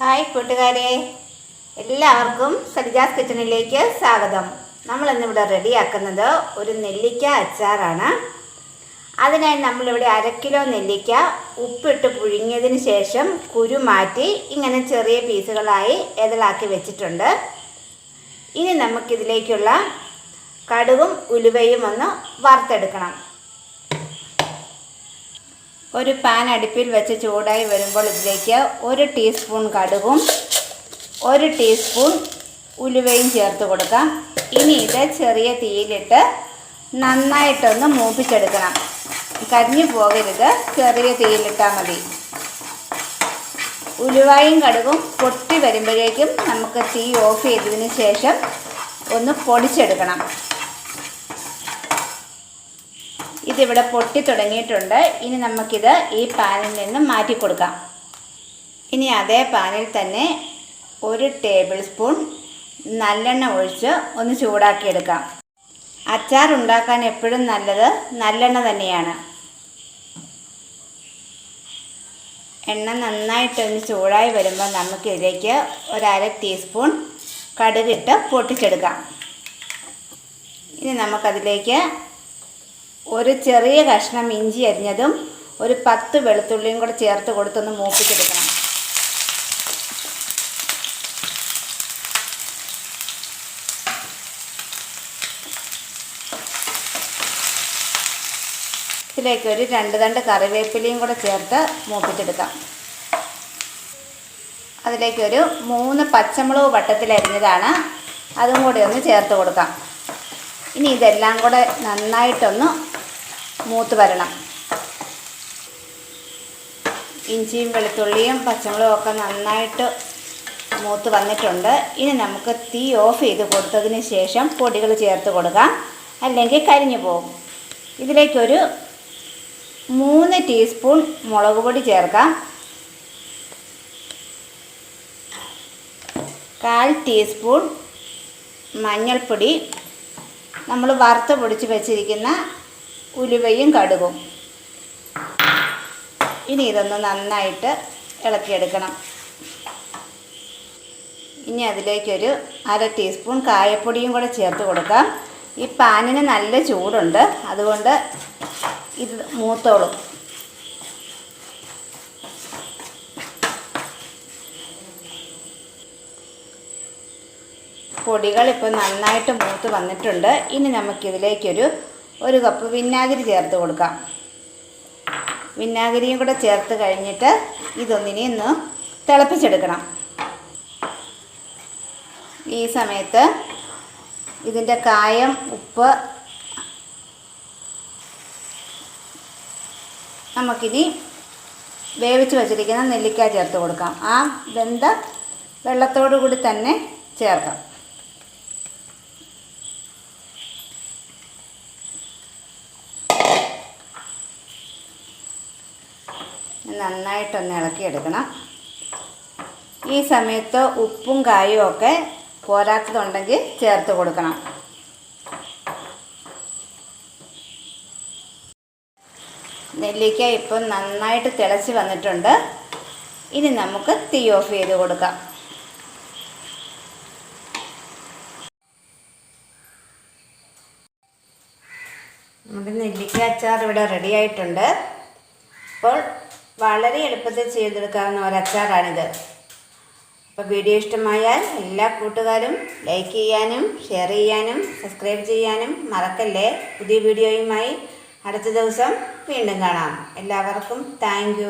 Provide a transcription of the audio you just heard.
Hi കൂട്ടുകാരെ. എല്ലാവർക്കും സരിജാസ് കിച്ചണിലേക്ക് സ്വാഗതം. നമ്മൾ ഇന്നിവിടെ റെഡിയാക്കുന്നത് ഒരു നെല്ലിക്ക അച്ചാറാണ്. അതിനായി നമ്മളിവിടെ അര കിലോ നെല്ലിക്ക ഉപ്പിട്ട് പുഴുങ്ങിയതിന് ശേഷം കുരു മാറ്റി ഇങ്ങനെ ചെറിയ പീസുകളായി എതളാക്കി വെച്ചിട്ടുണ്ട്. ഇനി നമുക്കിതിലേക്കുള്ള കടുകും ഉലുവയും ഒന്ന് വറുത്തെടുക്കണം. ഒരു പാൻ അടുപ്പിൽ വെച്ച് ചൂടായി വരുമ്പോൾ ഇതിലേക്ക് ഒരു ടീസ്പൂൺ കടുകും ഒരു ടീസ്പൂൺ ഉലുവയും ചേർത്ത് കൊടുക്കാം. ഇനി ഇത് ചെറിയ തീയിലിട്ട് നന്നായിട്ടൊന്ന് മൂപ്പിച്ചെടുക്കണം. കരിഞ്ഞു പോകരുത്. ചെറിയ തീയിലിട്ടാൽ മതി. ഉലുവായും കടുകും പൊട്ടി വരുമ്പോഴേക്കും നമുക്ക് തീ ഓഫ് ചെയ്തതിന് ശേഷം ഒന്ന് പൊടിച്ചെടുക്കണം. ഇതിവിടെ പൊട്ടി തുടങ്ങിയിട്ടുണ്ട്. ഇനി നമുക്കിത് ഈ പാനിൽ നിന്ന് മാറ്റി കൊടുക്കാം. ഇനി അതേ പാനിൽ തന്നെ ഒരു ടേബിൾ സ്പൂൺ നല്ലെണ്ണ ഒഴിച്ച് ഒന്ന് ചൂടാക്കിയെടുക്കാം. അച്ചാർ ഉണ്ടാക്കാൻ എപ്പോഴും നല്ലത് നല്ലെണ്ണ തന്നെയാണ്. എണ്ണ നന്നായിട്ടൊന്ന് ചൂടായി വരുമ്പോൾ നമുക്കിതിലേക്ക് ഒരര ടീസ്പൂൺ കടുകിട്ട് പൊട്ടിച്ചെടുക്കാം. ഇനി നമുക്കതിലേക്ക് ഒരു ചെറിയ കഷ്ണം ഇഞ്ചി അരിഞ്ഞതും ഒരു പത്ത് വെളുത്തുള്ളിയും കൂടെ ചേർത്ത് കൊടുത്തൊന്ന് മൂപ്പിച്ചെടുക്കണം. ഇതിലേക്ക് ഒരു രണ്ട് തണ്ട് കറിവേപ്പിലയും കൂടെ ചേർത്ത് മൂപ്പിച്ചെടുക്കാം. അതിലേക്ക് ഒരു മൂന്ന് പച്ചമുളക് വട്ടത്തിലരിഞ്ഞതാണ് അതും കൂടി ഒന്ന് ചേർത്ത് കൊടുക്കാം. ഇനി ഇതെല്ലാം കൂടെ നന്നായിട്ടൊന്ന് മൂത്ത് വരണം. ഇഞ്ചിയും വെളുത്തുള്ളിയും പച്ചമുളകും ഒക്കെ നന്നായിട്ട് മൂത്ത് വന്നിട്ടുണ്ട്. ഇനി നമുക്ക് തീ ഓഫ് ചെയ്ത് കൊടുത്തതിന് ശേഷം പൊടികൾ ചേർത്ത് കൊടുക്കാം. അല്ലെങ്കിൽ കരിഞ്ഞു പോകും. ഇതിലേക്കൊരു മൂന്ന് ടീസ്പൂൺ മുളക് പൊടി ചേർക്കാം. കാൽ ടീസ്പൂൺ മഞ്ഞൾപ്പൊടി. നമ്മൾ വറുത്ത് പൊടിച്ച് വെച്ചിരിക്കുന്ന ഉലുവയും കടുകും. ഇനി ഇതൊന്ന് നന്നായിട്ട് ഇളക്കിയെടുക്കണം. ഇനി അതിലേക്കൊരു അര ടീസ്പൂൺ കായപ്പൊടിയും കൂടെ ചേർത്ത് കൊടുക്കാം. ഈ പാനിന് നല്ല ചൂടുണ്ട്. അതുകൊണ്ട് ഇത് മൂത്തോളും. പൊടികൾ ഇപ്പോൾ നന്നായിട്ട് മൂത്ത് വന്നിട്ടുണ്ട്. ഇനി നമുക്കിതിലേക്കൊരു ഒരു കപ്പ് വിനാഗിരി ചേർത്ത് കൊടുക്കാം. വിനാഗിരിയും കൂടെ ചേർത്ത് കഴിഞ്ഞിട്ട് ഇതൊന്നിനെ ഒന്ന് തിളപ്പിച്ചെടുക്കണം. ഈ സമയത്ത് ഇതിന്റെ കായം ഉപ്പ് നമുക്കിനി വേവിച്ച് വച്ചിരിക്കുന്ന നെല്ലിക്ക ചേർത്ത് കൊടുക്കാം. ആ വെന്ത വെള്ളത്തോടു കൂടി തന്നെ ചേർക്കാം. നന്നായിട്ടൊന്ന് ഇളക്കിയെടുക്കണം. ഈ സമയത്ത് ഉപ്പും കായും ഒക്കെ പോരാത്തതുണ്ടെങ്കിൽ ചേർത്ത് കൊടുക്കണം. നെല്ലിക്ക ഇപ്പം നന്നായിട്ട് തിളച്ച് വന്നിട്ടുണ്ട്. ഇനി നമുക്ക് തീ ഓഫ് ചെയ്ത് കൊടുക്കാം. നമ്മുടെ നെല്ലിക്ക അച്ചാർ ഇവിടെ റെഡി ആയിട്ടുണ്ട്. അപ്പോൾ വളരെ എളുപ്പത്തിൽ ചെയ്തെടുക്കാവുന്ന ഒരച്ചാറാണിത്. അപ്പോൾ വീഡിയോ ഇഷ്ടമായാൽ എല്ലാ കൂട്ടുകാരും ലൈക്ക് ചെയ്യാനും ഷെയർ ചെയ്യാനും സബ്സ്ക്രൈബ് ചെയ്യാനും മറക്കല്ലേ? പുതിയ വീഡിയോയുമായി അടുത്ത ദിവസം വീണ്ടും കാണാം. എല്ലാവർക്കും താങ്ക്